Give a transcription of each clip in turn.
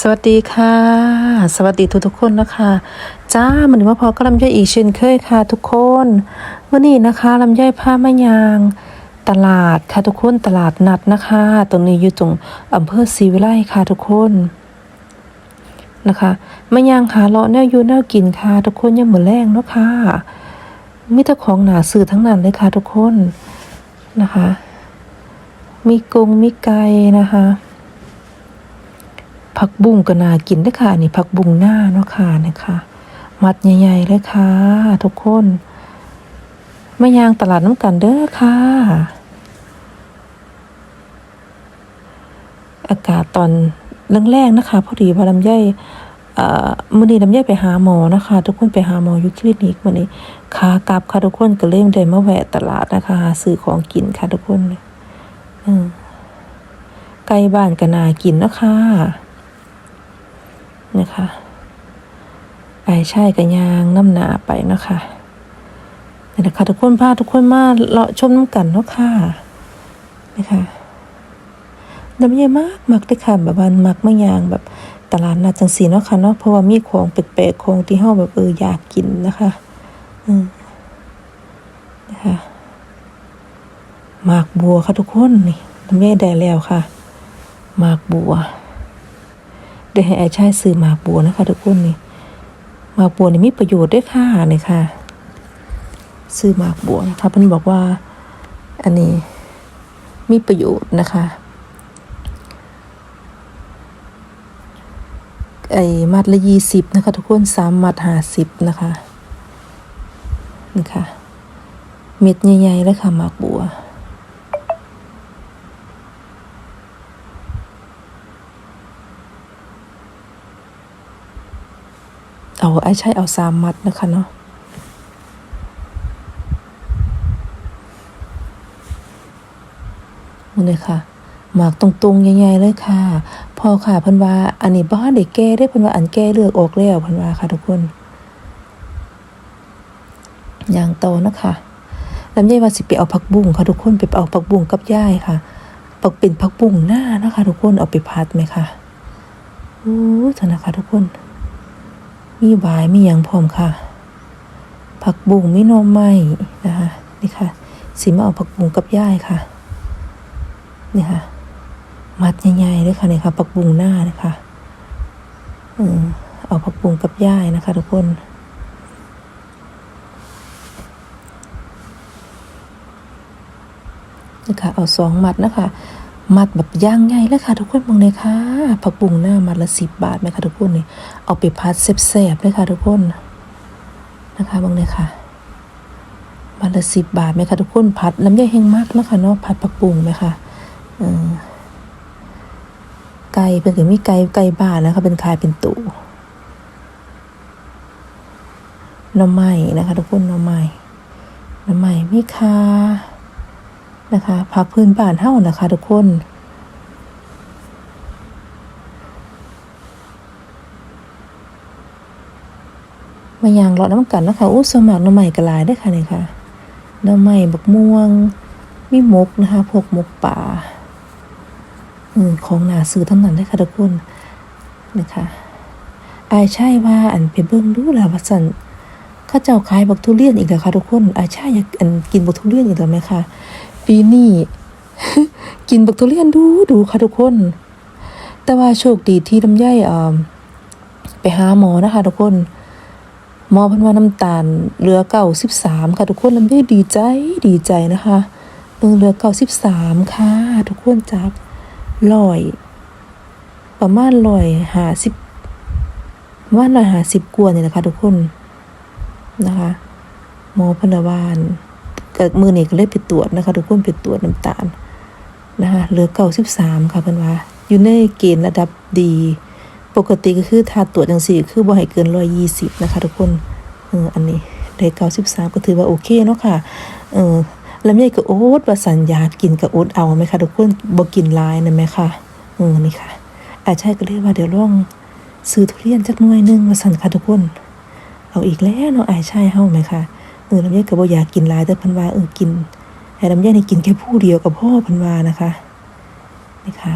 สวัสดีค่ะ สวัสดีทุกทุกๆคนนะคะจ้ามันนี้าพอก็ลำไยอีกเช่นเคยค่ะ ทุกคนวันนี้นะคะลำไยผ้ามะยาง ตลาดค่ะทุกคนตลาดนัดนะคะ ตรงนี้อยู่ตรงอำเภอศรีวิไลค่ะทุกคนนะคะมะยางหาเลาะแนวอยู่แนวกินค่ะ ทุกคนยังเหมือนแรงเนาะค่ะมีแต่ของหนาสื่อทั้งนั้นเลยค่ะทุกคนนะคะ มีกงมีไก่นะคะ ผักบุ้งก็น่ากินเด้วยค่ะนี่ผักบุ้งหน้าเนาะค่ะเนี่ยค่ะมัดใหญ่ๆเลยค่ะ ทุกคนมายางตลาดน้ำกันเด้อค่ะ อากาศตอนแรงๆนะคะ พอดีว่าลำไยเอ่อมื้อนี้ลำไยไปหาหมอนะคะ ทุกคนไปหาหมออยู่คลินิกมื้อนี้ขากลับค่ะทุกคนก็เลยได้มาแวะตลาดนะคะหาซื้อของกินค่ะทุกคนอืมไก่บ้านก็นากินเนาะค่ะ นะคะไอ้ใช่กับยางน้ำหนาไปนะคะนี่นะคะทุกคนพาทุกคนมาเลาะชมน้ำกันเนาะค่ะนะคะน้ำเยอะมากมักได้ค่ะแบบว่ามักไม่ยางแบบตลาดนัดจังสีเนาะค่ะเนาะเพราะว่ามีของแปลกๆของที่เฮาแบบเอออยากกินนะคะอืมนะคะหมากบัวค่ะทุกคนนี่น้ำเยได้แล้วค่ะหมากบัว ได้ให้ไอ้ชายซื้อหมากบัวนะคะ ทุกคนนี่หมากบัวนี่มีประโยชน์ด้วยค่ะนี่ค่ะ ซื้อหมากบัวนะคะเพิ่นบอกว่า อันนี้มีประโยชน์นะคะไอ้มัดละยี่สิบนะคะ ทุกคนสามมัดห้าสิบนะคะนี่ค่ะเม็ดใหญ่ๆเลยค่ะหมากบัว เอาไอ้ใช่เอาสามมัดนะคะเนาะมันเลยค่ะหมากตรงๆใหญ่ๆเลยค่ะ พอค่ะพิ่นว่าอันนี้บ้านเด็กแก้ได้พิ่นว่าอันแก้เลือกออกแล้วพิ่นว่าค่ะทุกคน อย่างโตนะคะลำไยว่าสิไปเอาผักบุ้งค่ะทุกคนไปเอาผักบุ้งกับย่ายค่ะปักเป็นผักบุ้งหน้านะคะ ทุกคนเอาไปพัดไหมคะโอ้เถอะนะคะทุกคน มีหวายมีอย่างพร้อมค่ะ ผักบุ้งมีน่อไม้นะคะนี่ค่ะสีมาเอาผักบุ้งกับย่ายค่ะนี่ค่ะ มัดใหญ่ๆเลยค่ะนี่ค่ะผักบุ้งหน้านะคะอืมเอาผักบุ้งกับย่ายนะคะ ทุกคนนะคะเอาสองมัดนะคะ มัดแบบย่างใหญ่เลยค่ะ ทุกคนมองเลยค่ะผักบุ้งหน้ามัดละสิบบาทไหมคะทุกคนนี่เอาไปพัดแซ่บๆเลยค่ะ ทุกคนนะคะมองเลยค่ะมัดละสิบบาทไหมคะทุกคนพัดน้ำใยแห้งมากนะคะเนาะพัดผักบุ้งไหมคะอไก่เป็นถึงมีไก่ไก่บ้านนะคะเป็นคายเป็นตู่น้ำไม้นะคะ ทุกคนน้ำไม้น้ำไม้มีคา นะคะพักพื้นบ้านเฮ้านะคะ ทุกคน มายางเลาะน้ำกันนะคะอู้สมัครน้ำใหม่กระลายได้ค่ะนี่ค่ะน้ำใหม่บักม่วง มีมกนะคะพวกมกป่าอืมของหนาซื้อทั้งนั้นได้ค่ะทุกคนนะคะอายใช่ว่าอันไปเบิ่งดูแล้วว่าสันข้าเจ้าขายบักทุเรียนอีกแล้วค่ะทุกคน อายใช่อยากอันกินบักทุเรียนอีกแล้วไหมคะ ปีนี้กินบักทุเรียนดูดูค่ะทุกคน แต่ว่าโชคดีที่ลำไยไปหาหมอนะคะทุกคนหมอพันว่าน้ำตาลเหลือเก้าสิบสามค่ะทุกคนลำไยดีใจดีใจนะคะเออเหลือเก้าสิบสามค่ะ ทุกคนจากร้อย ประมาณร้อยหาสิบประมาณร้อยหาสิบกว่านี่แหละคะทุกคนนะคะหมอพนวาน กับมือนี่ก็เลยไปตรวจนะคะทุกคนไปตรวจน้ำตาลนะคะเหลือเก้าสิบสามค่ะเพิ่อนว่า อยู่ในเกณฑ์ระดับดี ปกติก็คือถ้าตรวจจังสี่คือบ่ให้เกินร้อยยี่สิบนะคะทุกคนเอออันนี้ได้เก้าสิบสามก็ถือว่าโอเคเนาะค่ะเออแล้วแม่ก็โอ๊ตว่าสัญญากินกับโอ๊ตเอาไหมคะทุกคนบ่กินลายนะไหมคะเออนี่ค่ะอาใช่ก็เลยว่าเดี๋ยวลองซื้อทุเรียนจักหน่วยหนึงมาสั่นค่ะทุกคน เอาอีกแล้วเนาะอาใช่เฮาไหมคะ เออลำไยก็บ่อยากกินหลายแต่พันวาเออกินให้ลำไยนี่กินแค่ผู้เดียวกับพ่อพันวานะคะนี่ค่ะ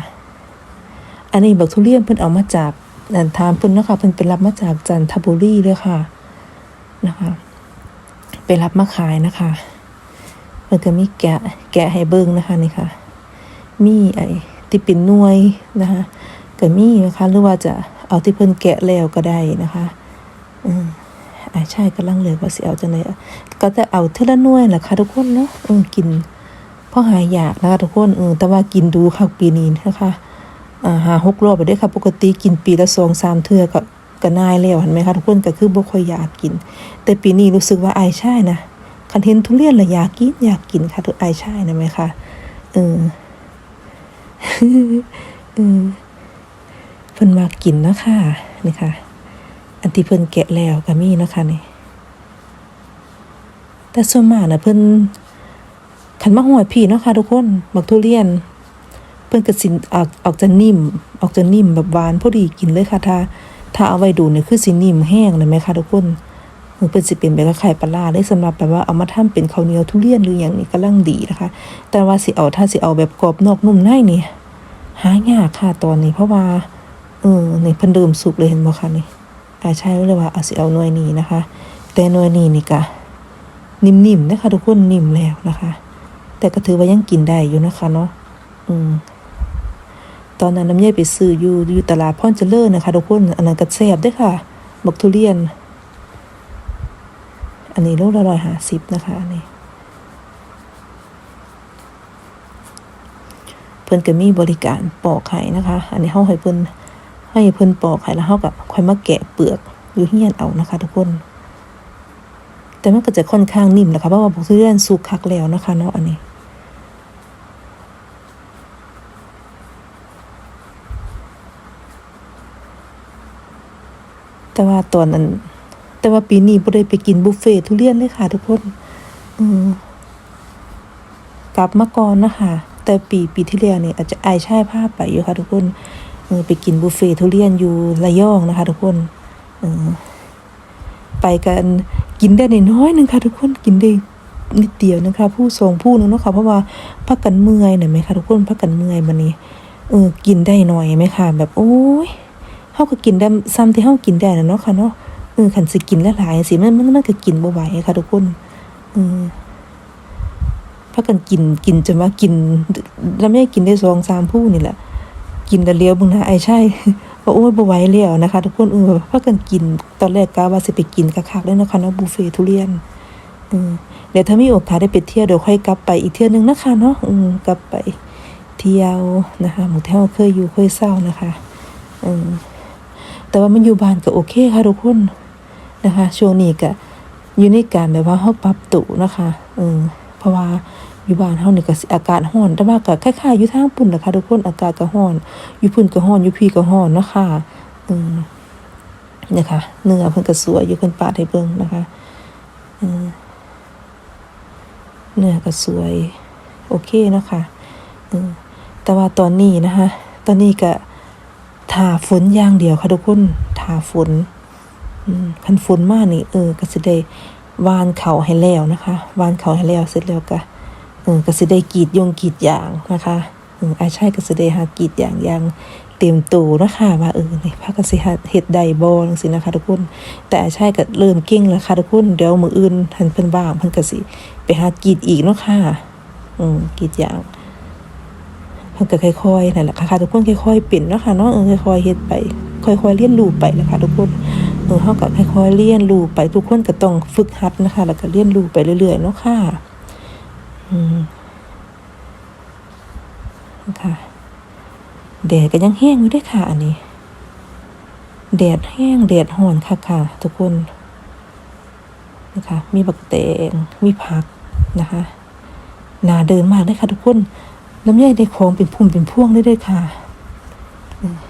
อันนี้บักทุเรียนเพิ่นเอามาจากนันถามเพิ่นนะคะเพิ่นไปรับมาจากจันทบุรีเลยค่ะนะคะไปรับมาขายนะคะเพิ่นก็มีแกะแกะให้เบิ่งนะคะนี่ค่ะ มีไอ้ที่เป็นหน่วยนะคะก็มีนะคะหรือว่าจะเอาที่เพิ่นแกะแล้วก็ได้นะคะ อืม อ่าใช่กำลังเลยว่าสิเอาจังไดอะก็จะเอาเท่าละหน่วยแหละค่ะทุกคนเนาะอืมกินพราะหายอยากนะคะทุกคนเออแต่ว่ากินดูค่ะปีนี้นะคะอ่าหาหกรอบไปด้วยค่ะ ปกติกินปีละสองสามเทื่อก็ก็นายแล้วเห็นไหมคะทุกคนก็คือบ่ค่อยอยากกิน แต่ปีนี้รู้สึกว่าอายใช่นะคันเห็นทุเรียนละอยากกินอยากกินค่ะทุกอายใช่นะไหมคะเออเออเพิ่นมากินเนาะค่ะนี่ค่ะ อันที่เพิ่นแกะแล้วก็มีนะคะนี่แต่ส่วนมากนะเพิ่นขันมาหอยพี่เนาะค่ะทุกคนบักทุเรียน เพิ่นก็สิออกออกจะนิ่ม ออกจะนิ่มแบบหวานพอดีกินเลยค่ะถ้าถ้าเอาไว้ดูเนี่ยคือสินิ่มแห้งเลยไหมคะทุกคนเออเพิ่นสิเป็นแบบไข่ปลาร้าได้สำหรับแบบว่าเอามาทำเป็นข้าวเหนียวทุเรียนหรืออย่างนี้กำลังดีนะคะ แต่ว่าสิเอาถ้าสิเอาแบบกรอบนอกนุ่มในนี่หายากค่ะตอนนี้ เพราะว่า เออในเพิ่นเริ่มสุกเลยเห็นบ่คะนี่ อาใช่เลยว่าเอาสิเอาหน่วยนี้นะคะ แต่หน่วยนี้นี่ก็นิ่มๆนะคะทุกคนนิ่มแล้วนะคะ แต่ก็ถือว่ายังกินได้อยู่นะคะเนาะอืมตอนนั้นน้ำเย่ไปซื้ออยู่อยู่ตลาดพ่อนเจริญนะคะทุกคนอันนั้นก็แซ่บด้วยค่ะบักทุเรียน อันนี้โลละร้อยห้าสิบนะคะอันนี้เพิ่นก็มีบริการปอกไข่นะคะ อันนี้เฮาให้เพิ่น ให้เพิ่นปอกไข่แล้วเฮาก็ค่อยมาแกะเปลือกอยู่เฮียนเอานะคะ ทุกคน แต่มันก็จะค่อนข้างนิ่มนะคะเพราะว่าบักทุเรียนสุกคักแล้วนะคะเนาะอันนี้แต่ว่าตอนนั้น แต่ว่าปีนี้บ่ได้ไปกินบุฟเฟ่ทุเรียนเลยค่ะ ทุกคนอืกลับมาก่อนนะคะ แต่ปีปีที่แล้วเนี่ยอาจจะอายชายภาพไปอยู่ค่ะ ทุกคน ไปกินบุฟเฟ่ทุเรียนอยู่ระยองนะคะ ทุกคนไปกันกินได้ในน้อยหนึงค่ะ ทุกคนกินได้นิดเดียวนะคะ ผู้ทรงผู้หนึงเนาะค่ะเพราะว่าพักกันเมื่อยหน่อยไหมคะทุกคนพักกันเมื่อยบัดนี้เออกินได้หน่อยไหมคะแบบโอ้ยเฮาก็กินได้ซ้ำที่เฮากินได้นะเนาะค่ะเนาะเออคันสิกินหลายๆสิมันมันมันก็กินบ่ไหวค่ะ ทุกคนเออพากันกินกินจนว่ากินแล้วไม่ได้กินได้สองสามผู้นี่แหละ กินแล้วเลี้ยวบิ่งน้าไอ้ใช่ว่าโอ้ยบ่ไหวแล้วนะคะ ทุกคนเออพากันกินตอนแรกกะว่าสิไปกินกะคักเลยนะคะเนาะบุฟเฟ่ทุเรียนเออเดี๋ยวถ้ามีโอกาสได้ไปเที่ยวเดี๋ยวค่อยกลับไปอีกเที่ยวนึงนะคะเนาะอืมกลับไปเที่ยวนะคะหมู่ที่เฮาเคยอยู่เคยเศร้านะคะแต่ว่ามันอยู่บ้านก็โอเคค่ะทุกคนนะคะช่วงนี้ก็อยู่ในการแบบว่าเฮาปรับตัวนะคะเออเพราะว่า อยู่บ้านเฮานี่ก็สิอากาศร้อน แต่ว่าก็คล้ายๆอยู่ทางปุ่นนะคะทุกคนอากาศก็ร้อน อยู่พุ่นก็ร้อนอยู่พี่ก็ร้อนเนาะค่ะเออเนี่ยค่ะเนื้อเพิ่นก็สวยอยู่เพิ่นปาดให้เบิ่งนะคะเออเนื้อก็สวย โอเคเนาะค่ะเออแต่ว่าตอนนี้นะคะ ตอนนี้ก็ถาฝนอย่างเดียวค่ะทุกคนถาฝนอืมคันฝนมากนี่เออก็สิได้วานเขาให้แล้วนะคะ วานเขาให้แล้วเสร็จแล้วก็ ออก็สิได้กีดยงกีดยางนะคะเอออาใช่ก็สิได้หากีดยางอยางเต็มตัวนะคะว่าเออนี่พากันสิหาเฮ็ดได้บ่จังซี่นะคะทุกคน แต่อาใช่ก็เริ่มเก่งแล้วค่ะทุกคนเดี๋ยวมืออื่นหันเพิ่นว่างเพิ่นก็สิไปหากีดอีกเนาะค่ะอืมกีดยางเพิ่นก็ค่อยๆนั่นแหละค่ะทุกคนค่อยๆเป็นเนาะค่ะเนาะเออค่อยๆเฮ็ดไป ค่อยๆเรียนรู้ไปแหละค่ะทุกคนเออเฮาก็ค่อยๆเรียนรู้ไปทุกคนก็ต้องฝึกหัดนะคะ แล้วก็เรียนรู้ไปเรื่อยๆเนาะค่ะ ค่ะแดดก็ยังแห้งอยู่ด้วยค่ะ อันนี้แดดแห้งแดดร้อนค่ะค่ะ ทุกคนนะคะ มีบักแตงมีผักนะคะนาเดินมากเลยค่ะ ทุกคนลำไยได้ของเป็นพุ่มเป็นพวงได้ด้วยค่ะ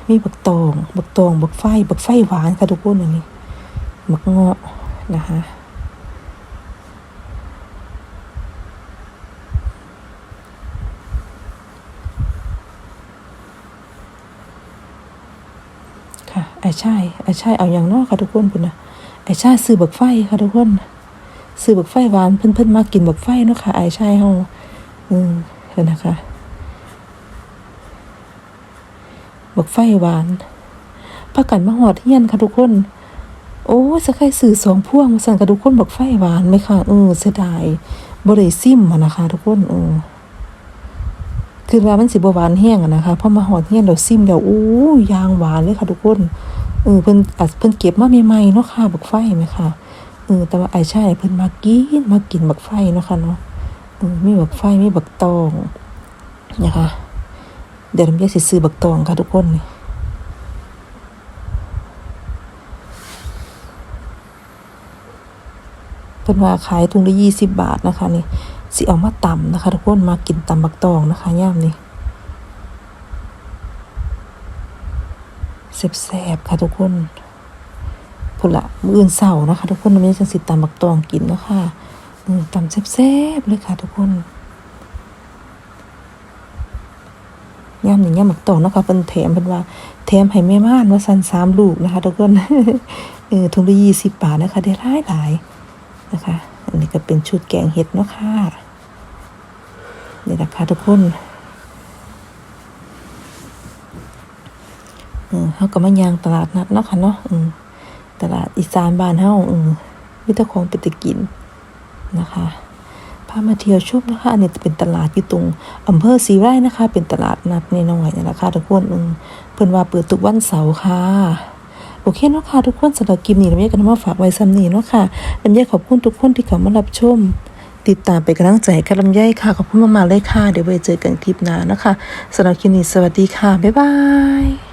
มีบักตอง บักตอง บักไฟ บักไฟหวานค่ะทุกคนอันนี้บักเงาะนะคะ ค่ะ ไอ้ใช่ไอ้ใช่เอาอย่างนอกค่ะทุกคนคุณนะไอ้ใช่ซื้อบักไฟค่ะทุกคนซื้อบักไฟหวานเพิ่อนเพิ่นมากินบักไฟเนาะค่ะไอ้ใช่เฮาอืมเห็นนะคะบักไฟหวานพากันมาหอดเฮียนค่ะทุกคน โอ้สะใครสื่อสองพ่วงมาสั่นกับทุกคนบอกไฟหวานไหมคะเออเสียดายบ่ได้ซิมอะนะคะ ทุกคนเออ คือว่ามันสิบหวานแห้งนะคะพอมาหอดเฮียนเราซิมแล้วโอ้ยางหวานเลยค่ะทุกคนเออเพิ่นอาจเพิ่นเก็บมาใหม่ๆเนาะค่ะบักไฟไหมคะเออแต่ว่าไอ้ใชายเพิ่นมากินมากินบักไฟเนาะค่ะเนาะเออมีบักไฟมีบักตองนะคะเดี๋ยวลำไยสิซื้อบักตองค่ะทุกคนนี่เพิ่นว่าขายถุงละยี่สิบบาทนะคะนี่ สิเอามาตำนะคะ ทุกคนมากินตำบักตองนะคะย่ามนี่แซ่บๆค่ะทุกคนพุ่นละมื้ออื่นเสาร์นะคะ ทุกคนมันจังสิตำบักตองกินเนาะค่ะตำแซ่บๆเลยค่ะ ทุกคนย่ามนี่ย่ามบักตองนะคะเพิ่นแถมเพิ่นว่าแถมให้แม่ม่านว่าซั่นสามลูกนะคะ ทุกคนเออถุงละยี่สิบบาทนะคะ ได้หลายหลายนะคะ อันนี้ก็เป็นชุดแกงเห็ดเนาะค่ะนี่นะคะทุกคนเออเขาก็มายางตลาดนัดเนาะค่ะเนาะอืมตลาดอีสานบ้านเฮาอืมมีแต่ของเป็นตะกินนะคะพามาเที่ยวชมนะคะอันนี้จะเป็นตลาดอยู่ตรงอำเภอศรีไร่นะคะ เป็นตลาดนัดในน้อยๆนี่แหละค่ะทุกคนอืมเพิ่นว่าเปิดทุกวันเสาร์ค่ะ อเคเนาะค่ะทุกคนสำหรับกิมนี้ลำไยกันมาฝากไว้ซ้ำนี้เนาะค่ะลำไยขอบคุณทุกคนที่เข้ามารับชม ติดตามไปนกำลังใจกับลำไยค่ะ ขอบคุณมากๆเลยค่ะ เดี๋ยวไว้เจอกันคลิปหน้านะคะสำหรับคลิปนี้สวัสดีค่ะ บ๊ายบาย